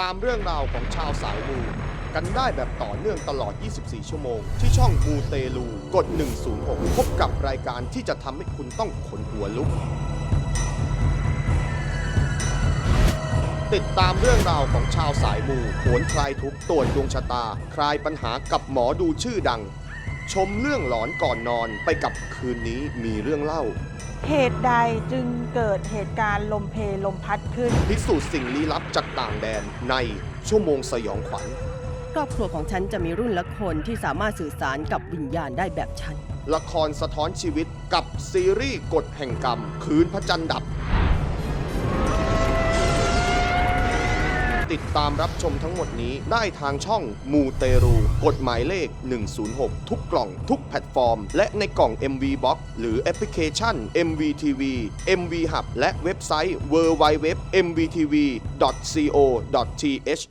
ตามเรื่องราวของชาวสายมูกันได้แบบต่อเนื่องตลอด 24 ชั่วโมง ที่ช่องมูเตลู กด 106 พบกับรายการที่จะทำให้คุณต้องขนหัวลุก ติดตามเรื่องราวของชาวสายมูโหนคลายทุกตรวจดวงชะตา คลายปัญหากับหมอดูชื่อดัง ชมเรื่องหลอนก่อนนอนไปกับคืนนี้มีเรื่องเล่า เหตุใดจึงเกิดเหตุการณ์ลมเพลลมพัดขึ้น พิสูจน์สิ่งลี้ลับจากต่างแดนในชั่วโมงสยองขวัญ ครอบครัวของฉันจะมีรุ่นละคนที่สามารถสื่อสารกับวิญญาณได้แบบฉัน ละครสะท้อนชีวิตกับซีรีส์กฎแห่งกรรม คืนพระจันทร์ดับ ติดตามรับชมทั้งหมดนี้ได้ทางช่องมูเตรูกฎหมายเลข 106 ทุกกล่องทุกแพลตฟอร์ม และในกล่อง MV Box หรือแอปพลิเคชัน MVTV MV Hub และเว็บไซต์ www.mvtv.co.th